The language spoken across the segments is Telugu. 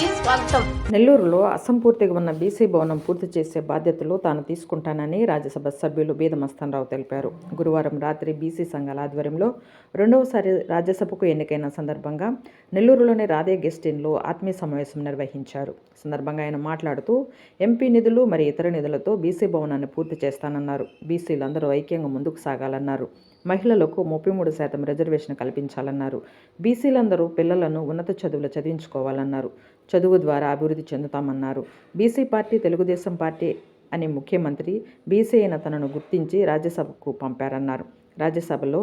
స్వాగతం. నెల్లూరులో అసంపూర్తిగా ఉన్న బీసీ భవనం పూర్తి చేసే బాధ్యతలు తాను తీసుకుంటానని రాజ్యసభ సభ్యులు బీదమస్తానరావు తెలిపారు. గురువారం రాత్రి బీసీ సంఘాల ఆధ్వర్యంలో రెండవసారి రాజ్యసభకు ఎన్నికైన సందర్భంగా నెల్లూరులోని రాధే గెస్ట్ ఇన్లో ఆత్మీయ సమావేశం నిర్వహించారు. సందర్భంగా ఆయన మాట్లాడుతూ ఎంపీ నిధులు మరియు ఇతర నిధులతో బీసీ భవనాన్ని పూర్తి చేస్తానన్నారు. బీసీలందరూ ఐక్యంగా ముందుకు సాగాలన్నారు. మహిళలకు ముప్పై మూడు శాతం రిజర్వేషన్ కల్పించాలన్నారు. బీసీలందరూ పిల్లలను ఉన్నత చదువులు చదివించుకోవాలన్నారు. చదువు ద్వారా అభివృద్ధి చెందుతామన్నారు. బీసీ పార్టీ తెలుగుదేశం పార్టీ అని ముఖ్యమంత్రి బీసీ అయిన తనను గుర్తించి రాజ్యసభకు పంపారన్నారు. రాజ్యసభలో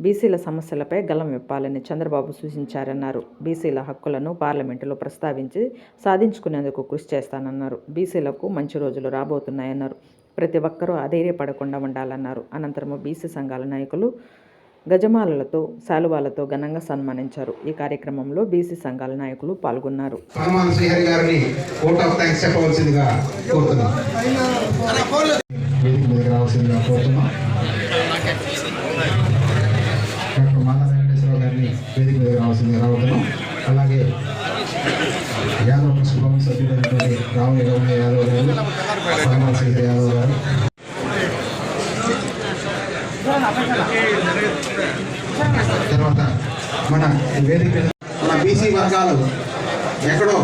బీసీల సమస్యలపై గలం విప్పాలని చంద్రబాబు సూచించారన్నారు. బీసీల హక్కులను పార్లమెంటులో ప్రస్తావించి సాధించుకునేందుకు కృషి చేస్తానన్నారు. బీసీలకు మంచి రోజులు రాబోతున్నాయన్నారు. ప్రతి ఒక్కరూ అధైర్యపడకుండా ఉండాలన్నారు. అనంతరం బీసీ సంఘాల నాయకులు గజమాలలతో శాలువాలతో ఘనంగా సన్మానించారు. ఈ కార్యక్రమంలో బీసీ సంఘాల నాయకులు పాల్గొన్నారు. గారిని తర్వాత మన వేదిక మన బీసీ వర్గాలు ఎక్కడో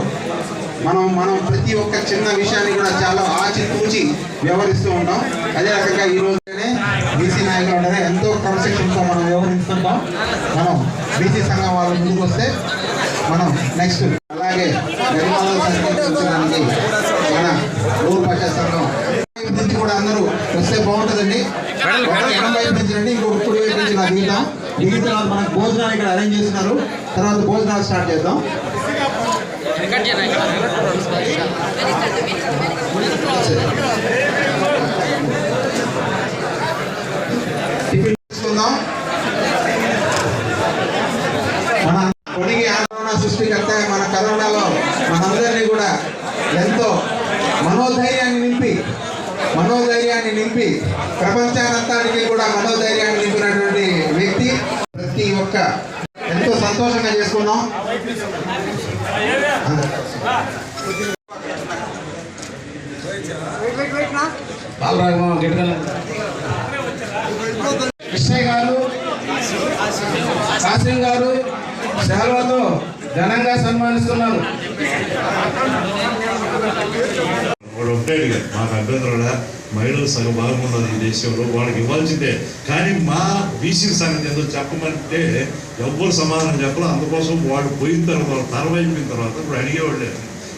మనం మనం ప్రతి ఒక్క చిన్న విషయాన్ని కూడా చాలా ఆచితూచి వ్యవహరిస్తూ ఉంటాం. అదే రకంగా ఈ రోజునే బీసీ నాయకులు ఉండగా ఎంతో క్రమశిక్షణతో మనం వ్యవహరిస్తుంటాం. మనం బీసీ సంఘం వాళ్ళు ముందుకు వస్తే మనం నెక్స్ట్ అలాగే నిర్మాణాలు సంకల్పించడానికి తర్వాత మనకు భోజనాలు ఇక్కడ అరేంజ్ చేస్తున్నారు. తర్వాత భోజనాలు స్టార్ట్ చేద్దాం. టిఫిన్ బాలరాఘవ గిరిజన. కృష్ణయ్య గారు కాసిం గారు శాల్వాతో ఘనంగా సన్మానిస్తున్నారు. వాడు మాకు అభ్యంతరం మహిళలు సగం భాగం ఈ దేశంలో వాళ్ళకి ఇవ్వాల్సిందే. కానీ మా బీసీ సంగతి ఏదో చెప్పమంటే ఎవ్వరు సమాధానం చెప్పాలి అందుకోసం వాడు పోయిన తర్వాత తరవైపోయిన తర్వాత ఇప్పుడు అడిగేవాళ్ళు.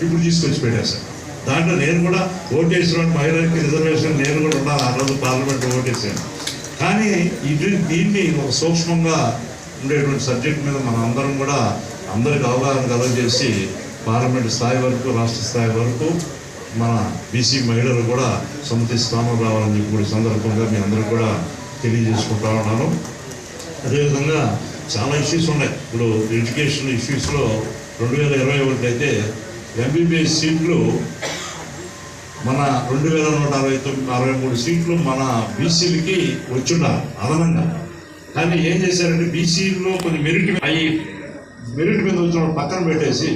ఇప్పుడు తీసుకొచ్చి పెట్టేశారు. దాంట్లో నేను కూడా ఓటేసిన మహిళలకి రిజర్వేషన్ నేను కూడా ఉన్నాను ఆ రోజు పార్లమెంట్ ఓటేసాను. కానీ ఇది దీన్ని ఒక సూక్ష్మంగా ఉండేటువంటి సబ్జెక్ట్ మీద మనం అందరం కూడా అందరికి అవగాహన కలగజేసి పార్లమెంట్ స్థాయి వరకు రాష్ట్ర స్థాయి వరకు మన బీసీ మహిళలు కూడా సమితి స్థానం రావాలని చెప్పి సందర్భంగా మీ అందరూ కూడా తెలియజేసుకుంటా ఉన్నాను. అదేవిధంగా చాలా ఇష్యూస్ ఉన్నాయి. ఇప్పుడు ఎడ్యుకేషన్ ఇష్యూస్లో రెండు వేల ఇరవై ఒకటి అయితే ఎంబీబీఎస్ సీట్లు మన రెండు వేల నూట అరవై తొమ్మిది అరవై మూడు సీట్లు మన బీసీలకి వచ్చున్నారు అదనంగా. కానీ ఏం చేశారంటే బీసీలో కొన్ని మెరిట్ అయ్యి మెరిట్ మీద వచ్చిన పక్కన పెట్టేసి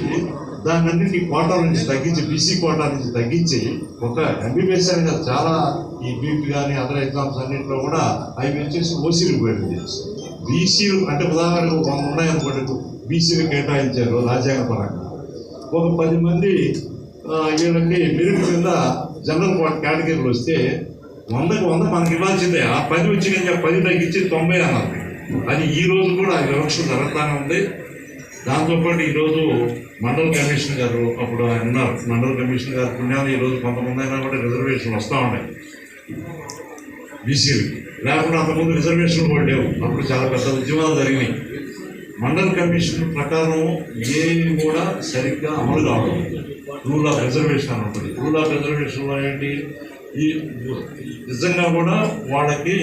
దాన్ని కోటా నుంచి తగ్గించి బీసీ కోటా నుంచి తగ్గించి ఒక ఎంబీబీఎస్ అనేది చాలా ఈ బీపీ కానీ అదర్ ఎగ్జామ్స్ అన్నింటిలో కూడా అవి వచ్చేసి ఓసీలకు పెట్టింది బీసీలు అంటే ఉదాహరణకు వంద ఉన్నాయనుకోండి బీసీలు కేటాయించారు రాజ్యాంగ పరంగా. ఒక పది మంది ఏంటంటే వీళ్ళకి మెరిట్ కింద జనరల్ కేటగిరీలు వస్తే వందకు వంద మనకి ఇవ్వాల్సిందే. ఆ పది వచ్చి నేను పది తగ్గించి తొంభై అన్నారు. అది ఈ రోజు కూడా ఆ వివక్ష జరుగుతూనే ఉంది. దాంతోపాటు ఈరోజు మండల కమిషన్ గారు అప్పుడు ఆయన ఉన్నారు. మండల కమిషన్ గారు పుణ్యాలు ఈరోజు కొంతమంది అయినా కూడా రిజర్వేషన్ వస్తూ ఉన్నాయి. బీసీలు. లేకుండా అంతకుముందు రిజర్వేషన్ కూడా లేవు. అప్పుడు చాలా పెద్ద ఉద్యమాలు జరిగినాయి. మండల కమిషన్ ప్రకారం ఏమి కూడా సరిగ్గా అమలు కావడం రూల్ ఆఫ్ రిజర్వేషన్ అని ఉంటుంది. రూల్ ఆఫ్ రిజర్వేషన్లో ఏంటి? ఈ నిజంగా కూడా వాళ్ళకి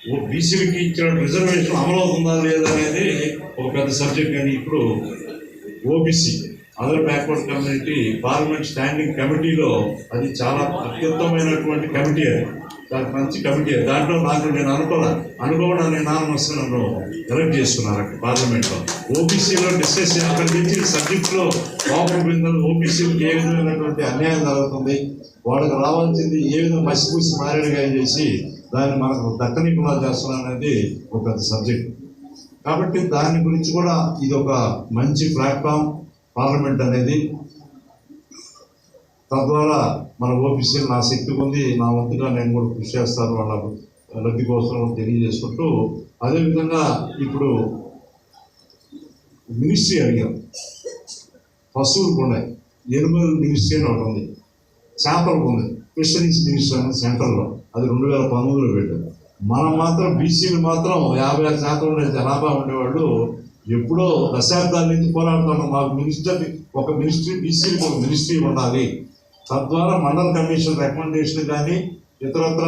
ఓ బీసీలకి ఇచ్చిన రిజర్వేషన్ అమలు అవుతుందా లేదా అనేది ఒక పెద్ద సబ్జెక్ట్ కానీ ఇప్పుడు OBC other backward community parliament standing కమిటీలో అది చాలా అత్యుత్తమైనటువంటి కమిటీ అది. దానికి మంచి కమిటీ దాంట్లో నాకు నేను అనుకోలే అనుకోవడం నేను నాన్నమస్ నన్ను ఎలక్ట్ చేస్తున్నారు అక్కడ పార్లమెంట్లో. ఓబీసీలో డిస్కస్ అక్కడ నుంచి సబ్జెక్ట్లో లోపల బిందులు ఓబీసీలకు ఏ విధమైనటువంటి అన్యాయం జరుగుతుంది వాళ్ళకి రావాల్సింది ఏ విధంగా పసిపూసి మారేడుగా చేసి దాన్ని మనకు దక్కనీకుండా చేస్తున్నాం అనేది ఒక సబ్జెక్ట్ కాబట్టి దాని గురించి కూడా ఇది ఒక మంచి ప్లాట్ఫామ్ పార్లమెంట్ అనేది తద్వారా మన ఓపీసీ నా శక్తి ఉంది నా వంతుగా నేను కూడా కృషి చేస్తాను వాళ్ళ లబ్ధి కోసం తెలియజేసుకుంటూ అదేవిధంగా ఇప్పుడు మినిస్ట్రీ అడిగాం. పశువులు ఉన్నాయి ఎనిమల్ మినిస్ట్రీ అని ఒకటి ఉంది. చేపలకు ఉంది ఫిషరీస్ మినిస్ట్రీ అనేది సెంటర్లో అది రెండు వేల పంతొమ్మిదిలో పెట్టారు. మనం మాత్రం బీసీలు మాత్రం యాభై ఆరు శాతం ఉండే జనాభా ఉండేవాళ్ళు. ఎప్పుడో దశాబ్దాల నుంచి పోరాడుతున్నాం. మాకు మినిస్టర్ ఒక మినిస్ట్రీ బీసీలకు ఒక మినిస్ట్రీ ఉండాలి. తద్వారా మండల కమిషన్ రికమెండేషన్ కానీ ఇతరత్ర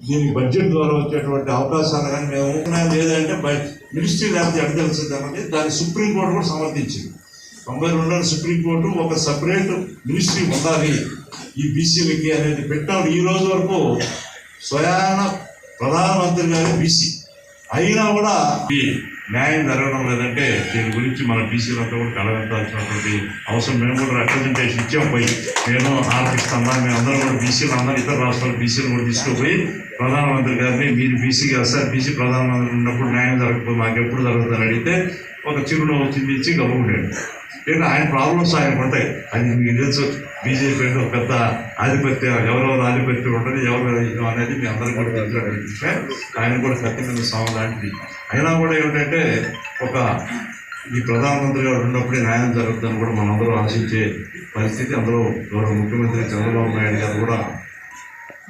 దీనికి బడ్జెట్ ద్వారా వచ్చేటువంటి అవకాశాలు కానీ మేము లేదంటే మినిస్ట్రీ లేకపోతే ఎక్కడ తెలుస్తుందన్నది దాన్ని సుప్రీంకోర్టు కూడా సమర్థించింది. తొంభై రెండులో సుప్రీంకోర్టు ఒక సపరేట్ మినిస్ట్రీ ఉండాలి. ఈ బీసీలకి అనేది పెట్టాం ఈ రోజు వరకు స్వయాన ప్రధానమంత్రి గారి బీసీ. అయినా కూడా ఈ న్యాయం జరగడం లేదంటే దీని గురించి మన బీసీలంతా కూడా కలగట్టాల్సినటువంటి అవసరం మేము కూడా రిప్రజెంటేషన్ ఇచ్చాం. పోయి నేను ఆలపిస్తామా మేము అందరం కూడా బీసీలు అందరూ ఇతర రాష్ట్రాల బీసీలు కూడా తీసుకుపోయి ప్రధానమంత్రి గారిని మీరు బీసీ కదా సార్ బీసీ ప్రధానమంత్రి ఉన్నప్పుడు న్యాయం జరగకపోతే మాకు ఎప్పుడు జరుగుతుందని అడిగితే ఒక చిరునవ్వు చిందించి గమ్ముకుంటాడు నేను ఆయన ప్రాబ్లమ్స్ ఆయనకు ఉంటాయి. అది మీకు తెలుసు బీజేపీ అంటే ఒక పెద్ద ఆధిపత్య ఎవరెవరు ఆధిపత్యం ఉంటుంది. ఎవరు అనేది మీ అందరికీ కూడా తెలిసినటువంటి ఆయన కూడా కత్తి మీద సాగు లాంటిది. అయినా కూడా ఏమిటంటే ఒక ఈ ప్రధానమంత్రి గారు ఉన్నప్పుడే న్యాయం జరుగుతుందని కూడా మనందరూ ఆశించే పరిస్థితి అందులో గౌరవ ముఖ్యమంత్రి చంద్రబాబు నాయుడు గారు కూడా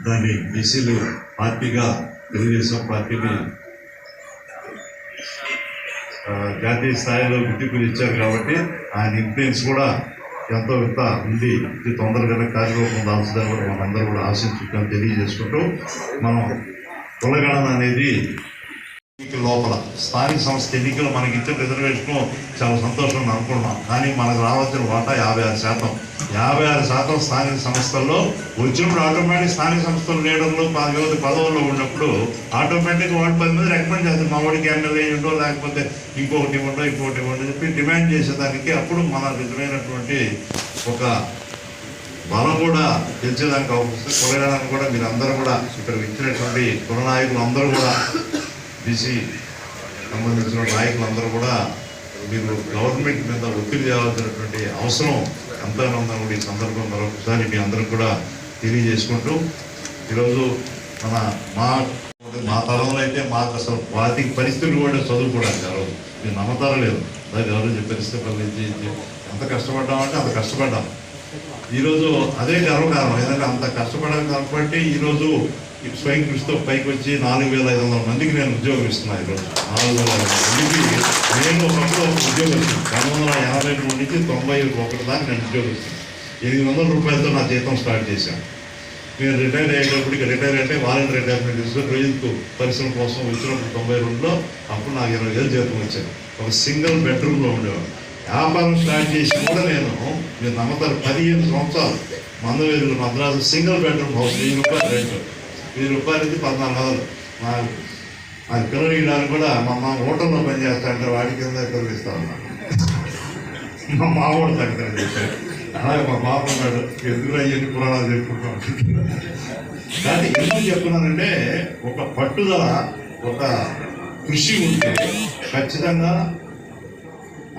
దాన్ని బీసీలు పార్టీగా తెలుగుదేశం పార్టీని జాతీయ స్థాయిలో గుర్తింపులు ఇచ్చారు కాబట్టి ఆయన ఇన్ఫ్లుయెన్స్ కూడా ఎంతో ఇంత ఉంది. ఇది తొందరగానే కార్యక్రమం దాల్చదని కూడా మనందరూ కూడా ఆశించుకుంటాం తెలియజేసుకుంటూ మనం కులగణన అనేది లోపల. స్థానిక సంస్థ ఎన్నికలు మనకి ఇచ్చిన రిజర్వేషన్ చాలా సంతోషం అనుకున్నాం కానీ మనకు రావాల్సిన వాటా యాభై ఆరు శాతం. యాభై ఆరు శాతం స్థానిక సంస్థల్లో వచ్చినప్పుడు ఆటోమేటిక్ స్థానిక సంస్థలు లీడర్లు ప- పదవుల్లో ఉన్నప్పుడు ఆటోమేటిక్ వాటి పది మంది రికమెండ్ చేస్తారు. మా వాడికి ఎమ్మెల్యే ఉండో లేకపోతే ఇంకొకటి ఉండో ఇంకొకటి ఉండో చెప్పి డిమాండ్ చేసేదానికి అప్పుడు మన నిజమైనటువంటి ఒక బలం కూడా గెలిచేదానికి అవకాశం కొలగడానికి కూడా మీరు అందరూ కూడా ఇక్కడ ఇచ్చినటువంటి కుల నాయకులు అందరూ కూడా బీసీ సంబంధించిన నాయకులు అందరూ కూడా మీరు గవర్నమెంట్ మీద ఒత్తిడి చేయాల్సినటువంటి అవసరం ఎంతగానో ఉందని కూడా ఈ సందర్భం మరొకసారి మీ అందరికి కూడా తెలియజేసుకుంటూ ఈరోజు మన మా మా తరంలో అయితే మాకు అసలు వాటికి పరిస్థితులు కూడా చదువుకోవడానికి ఆ రోజు. మీరు నమ్మతారో లేదు. దానికి ఎవరు చెప్పి పరిస్థితి ఇది ఎంత కష్టపడ్డామంటే అంత కష్టపడ్డాం. ఈరోజు అదే గర్వకారణం. ఎందుకంటే అంత కష్టపడడం కాబట్టి ఈరోజు ఇటు స్వయం కృషితో పైకి వచ్చి నాలుగు వేల ఐదు వందల మందికి నేను ఉద్యోగం ఇస్తున్నాను ఈరోజు. నాలుగు వేల ఐదు మందికి నేను ఒకప్పుడు ఒక ఉద్యోగం ఇస్తాను పంతొమ్మిది వందల యాభై మూడు నుంచి తొంభై ఒకటి దాకా నేను ఉద్యోగం ఇస్తాను ఎనిమిది వందల రూపాయలతో నా జీతం స్టార్ట్ చేశాను. నేను రిటైర్ అయ్యేటప్పటికి రిటైర్ అంటే వాలంటీ రిటైర్మెంట్ తీసుకుని రోజుకు పరిశ్రమ కోసం వచ్చినప్పుడు తొంభై రెండులో అప్పుడు నాకు ఇరవై వేలు జీతం వచ్చాను ఒక సింగిల్ బెడ్రూమ్లో ఉండేవాడు వ్యాపారం స్టార్ట్ చేసి కూడా నేను మీరు నమ్మతారు పదిహేను సంవత్సరాలు మందవేరులు మద్రాసు సింగిల్ బెడ్రూమ్ హౌస్ వెయ్యి రూపాయలు రేటు. వెయ్యి రూపాయలు ఇది పద్నాలుగు వందలు. మా మా పిల్లలు ఇవ్వడానికి కూడా మా మా హోటల్లో పని చేస్తా అంటే వాడి కింద పిల్లలు ఇస్తా ఉన్నాను మా మామూలు దగ్గర చెప్పాడు అలాగే మా బాబు ఉన్నాడు. ఎందుకు ఎన్ని పురాణాలు చెప్పుకుంటాం కానీ ఎందుకు చెప్తున్నానంటే ఒక పట్టుదల ఒక కృషి ఉంటే ఖచ్చితంగా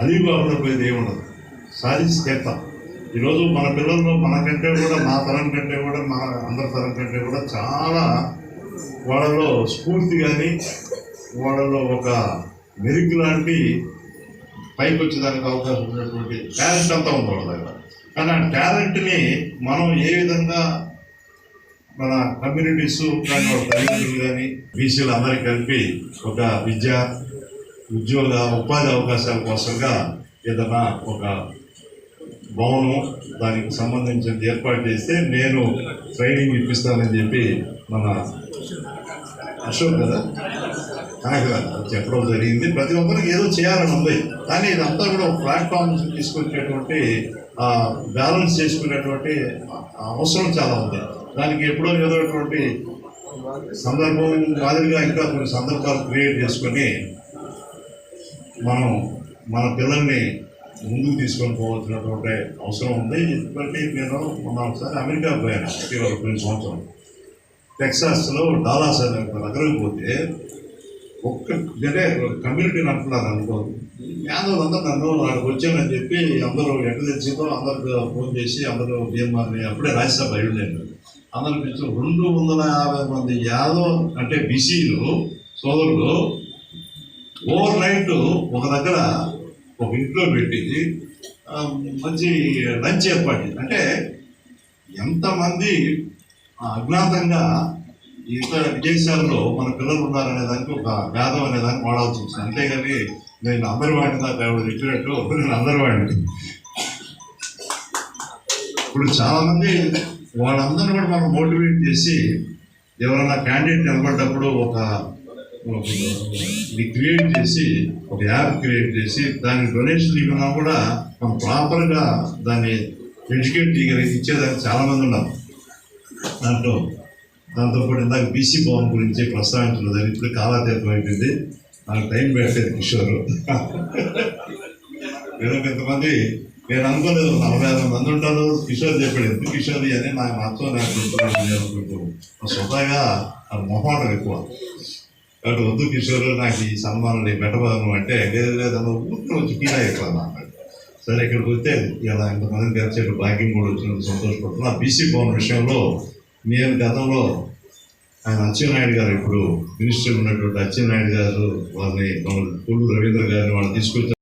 అలీబాబులో పోయి ఏముండదు సాధించి తీర్థం ఈరోజు మన పిల్లల్లో మనకంటే కూడా మా తరం కంటే కూడా మన అందరి తరం కంటే కూడా చాలా వాళ్ళలో స్ఫూర్తి కానీ వాళ్ళలో ఒక మెరుగు లాంటి పైకి వచ్చేదానికి అవకాశం ఉన్నటువంటి టాలెంట్ అంతా ఉంది వాళ్ళ దగ్గర. కానీ ఆ టాలెంట్ని మనం ఏ విధంగా మన కమ్యూనిటీస్ కానీ వాళ్ళ తల్లిదండ్రులు కానీ బీసీలు అందరికీ కలిపి ఒక విద్య ఉద్యోగ ఉపాధి అవకాశాల కోసంగా ఏదైనా ఒక భవనం దానికి సంబంధించిన ఏర్పాటు చేస్తే నేను ట్రైనింగ్ ఇప్పిస్తానని చెప్పి మన అశోక్ కదా? కాకినాడ చెప్పడం జరిగింది. ప్రతి ఒక్కరికి ఏదో చేయాలని ఉంది. కానీ ఇదంతా కూడా ప్లాట్ఫామ్ తీసుకొచ్చేటువంటి బ్యాలెన్స్ చేసుకునేటువంటి అవసరం చాలా ఉంది. దానికి ఎప్పుడో ఏదో సందర్భం మాదిరిగా ఇంకా కొన్ని సందర్భాలు క్రియేట్ చేసుకొని మనం మన పిల్లల్ని ముందుకు తీసుకొని పోవాల్సినటువంటి అవసరం ఉంది. ఎందుకంటే నేను మొన్న ఒకసారి అమెరికా పోయాను ఇటీవల కొన్ని సంవత్సరం. టెక్సాస్లో డాలాస్ అనే ఒక నగరం పోతే ఒక్క అంటే కమ్యూనిటీ అంటున్నారు అనుకో యాదవ్ అందరూ నన్ను అక్కడికి వచ్చానని చెప్పి అందరూ ఎక్కడ తెచ్చిందో అందరికి ఫోన్ చేసి అందరూ బీఎంఆర్ని అప్పుడే రాజ్యసభ అయ్యిందండి అందరు పిలిచి రెండు వందల యాభై మంది యాదవ్ అంటే బీసీలు సోదరులు ఓవర్ నైట్ ఒక దగ్గర ఒక ఇంట్లో పెట్టింది. మంచి లంచ్ ఏర్పాటు అంటే ఎంతమంది అజ్ఞాతంగా ఇతర విదేశాల్లో మన పిల్లలు ఉన్నారనే దానికి ఒక భేదం అనే దానికి వాడాల్సి వచ్చింది. అంతేగాని నేను అందరి వాడిని నాకు చెప్పినట్టు నేను అందరి వాడిని. ఇప్పుడు చాలామంది వాళ్ళందరినీ కూడా మనం మోటివేట్ చేసి ఎవరైనా క్యాండిడేట్ నిలబడ్డప్పుడు ఒక ఇది క్రియేట్ చేసి ఒక యాప్ క్రియేట్ చేసి దాని డొనేషన్ ఇవ్వనా కూడా మనం ప్రాపర్గా దాన్ని ఎడ్యుకేట్ చేయగలిగి ఇచ్చేదానికి చాలా మంది ఉన్నారు. దాంట్లో దాంతోపాటు ఇందాక బీసీ భవన్ గురించి ప్రస్తావించలేదు ఇప్పుడు కాలాతీతం అయిపోయింది. నాకు టైం పెట్టలేదు కిషోర్. ఏదో కొంతమంది నేను అనుకోలేదు నలభై ఐదు మంది ఉంటారు. కిషోర్ చెప్పాడు ఎందుకు కిషోర్? అని నాకు మాతో నాకు అనుకుంటున్నాను నేను అనుకుంటూ. స్వతహాగా ఆ మొహమాటం ఎక్కువ. కాబట్టి వద్దు కిషోర్ నాకు ఈ సన్మానం నేను పెట్టబోదాను అంటే లేదు లేదన్న ఊరికి వచ్చి ఫీల్ అయ్యేట్లా అన్నాడు సరే ఇక్కడికి వస్తే ఇలా ఇంతమందిని కలిసేట్టు భాగ్యం కూడా వచ్చినందుకు సంతోషపడుతున్నా. బీసీ భవన్ విషయంలో నేను గతంలో ఆయన అచ్చెన్నాయుడు గారు ఇప్పుడు మినిస్టర్ ఉన్నటువంటి అచ్చెన్నాయుడు గారు వాళ్ళని పుల్లు రవీంద్ర గారిని వాళ్ళు తీసుకొచ్చారు.